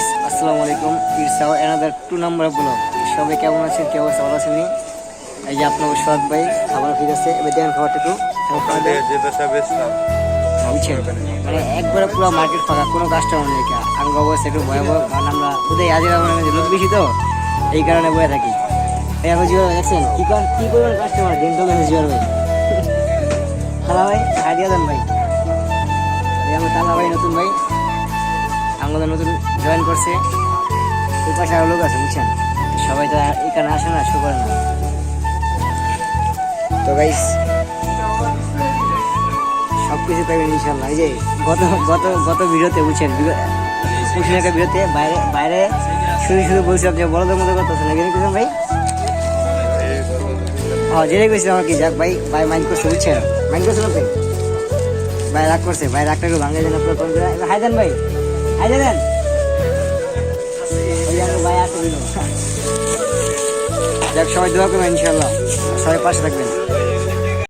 Guys আসসালামু আলাইকুম ইরসাও এনাদার টু নাম্বার ব্লগ সবাই কেমন আছেন? কেউ আছে ভালো আছেন এই যে আপনার সোহাগ ভাই খাবার ফিরে আছে এবার দেন খাবারটা একটু খাবার দেন। যে পেশা বেচলাম বুঝছেন? মানে একবারে পুরো মার্কেট ফাঁকা কোনো কাস্টমার নেই কা? আঙ্গ অবস্থা একটু ভয়াবহ কারণ আমরা আজের মানে লোক বেশি তো এই কারণে বয়ে থাকি। এই আমরা জিওর দেখছেন কি কর কি করবেন কাস্টমার দিন তো গেছে জিওর ভাই। খালা ভাই আইডিয়া দেন ভাই। আমার তালা ভাই নতুন ভাই। আমাদের নতুন জয়েন করছে। ওই পাশে আরও লোক আছে, বুঝছেন? সবাই তো এখানে আসে না শো করে না। তো গাইস সব কিছু পাইবেন ইনশাল্লাহ এই যে গত গত গত ভিডিওতে, বুঝছেন? পুষিন একটা ভিডিওতে বাইরে বাইরে শুরু শুরু বলছিলাম যে বড়দের মতো কথা আছে নাকি কিছু ভাই? হ্যাঁ জেনে গেছিলাম আর কি। যাক ভাই ভাই মাইন্ড করছে, বুঝছেন? মাইন্ড করছে না ভাই ভাই রাগ করছে, ভাই রাগটা একটু ভাঙে কোন হাই দেন ভাই হাই দেন। যাক সবাই দোয়া করবেন ইনশাল্লাহ সবাই পাশে থাকবেন।